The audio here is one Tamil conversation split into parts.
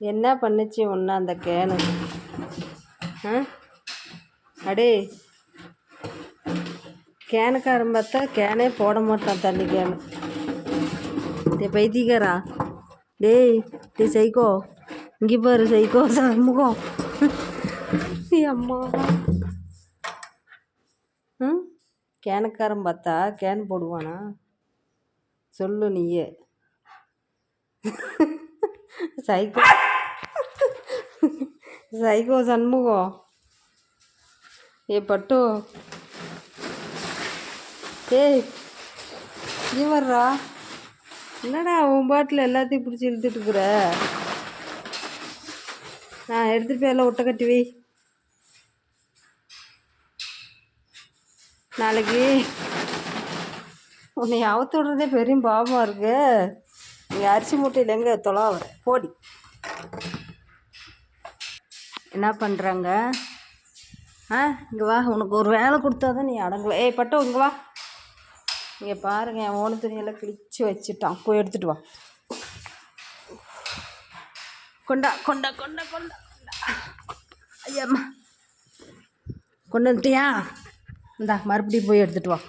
என்ன பண்ணுச்சு ஒன்றா அந்த கேனு? ஆ? அடே. கேனுக்காரன் பார்த்தா கேனே போட மாட்டான் தண்ணி கேனு. டே பைத்தியக்காரா. டேய் டே சைக்கோ. இங்கே பாரு சைக்கோ சண்முகம் அம்மா. ம் கேனுக்காரன் பார்த்தா கேன் போடுவானா? சொல்லு நீயே. சைக்கோ சைக்கோ சண்முகம் ஏ பட்டு. ஏய் நீ வர்றா. என்னடா உன் பாட்டில் எல்லாத்தையும் பிடிச்சி இழுத்துட்டு இருக்கிற? நான் எடுத்துகிட்டு போய் எல்லாம் ஒட்டை கட்டி வை. நாளைக்கு உன்னை அவுத்து விடுறதே பெரிய பாவமாக இருக்குது நீ அரிசி மூட்டையில் எங்கே தொலாவ போடி. என்ன பண்ணுறாங்க ஆ இங்கே வா உனக்கு ஒரு வேலை கொடுத்தா தான் நீ அடங்குவ. ஏய் பட்டோ இங்கே வா. இங்கே பாருங்க என் ஓன துணியெல்லாம் கிழிச்சு வச்சுட்டான். போய் எடுத்துட்டு வா. கொண்டா கொண்டா கொண்டா கொண்டா கொண்டா. ஐயம்மா கொண்டு வந்துட்டியா? இந்தா மறுபடியும் போய் எடுத்துட்டு வா.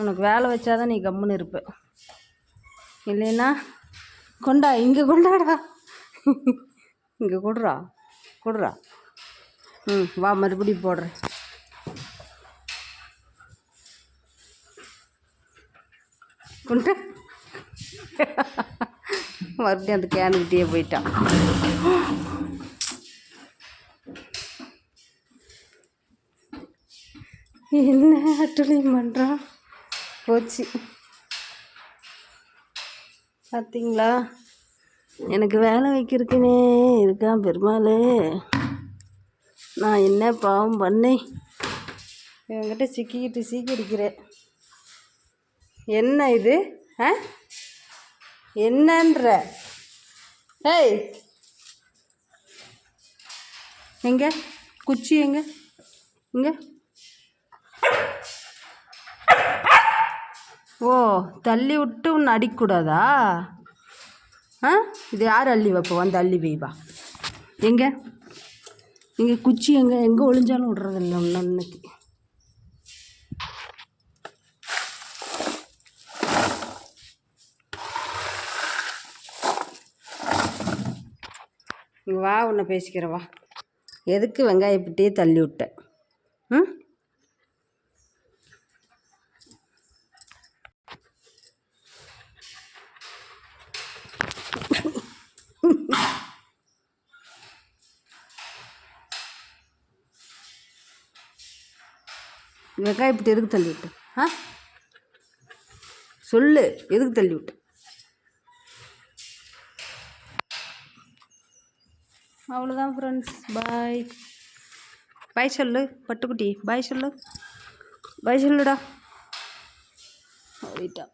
உனக்கு வேலை வச்சாதான் நீ கம்முன்னு இருப்ப. இல்லைன்னா கொண்டா இங்கே கொண்டாடா. இங்கே கொடுறா கொடுறா. ம் வா மறுபடியும் போடுறேன். கொண்டு. மறுபடியும் அந்த கேனுக்கிட்டே போயிட்டான். என்ன அட்டுலையும் பண்ணுறான் போச்சு. பார்த்தீங்களா எனக்கு வேலை வைக்கிறதுக்குனே இருக்கான் பெருமாள். நான் என்ன பாவம் பண்ணேன்? இவங்கிட்ட சிக்கிக்கிட்டு சீக்கிரிக்கிறேன் என்ன இது? ஆ? என்னன்ற? ஏய்! எங்க? குச்சி எங்க? இங்கே. ஓ தள்ளி விட்டு உன்னை அடிக்கக்கூடாதா ஆ? இது யார் அள்ளி வைப்ப? வந்து அள்ளி வைப்பா எங்கே? இங்கே குச்சி எங்கே? எங்கே ஒளிஞ்சாலும் விடுறதில்ல ஒன்று அன்னைக்கு. இங்கே வா உன்னை பேசிக்கிறவா எதுக்கு வெங்காயப்பட்டியே தள்ளி விட்டேன் ம்? வெங்காயப்பட்டி எதுக்கு தள்ளி விட்ட? ஆ? சொல்லு எதுக்கு தள்ளி விட்ட? அவ்வளோதான் ஃப்ரெண்ட்ஸ் பாய் பாய் சொல்லு பட்டுக்குட்டி. பாய் சொல்லு. பாய் சொல்லுடா. போயிட்டான்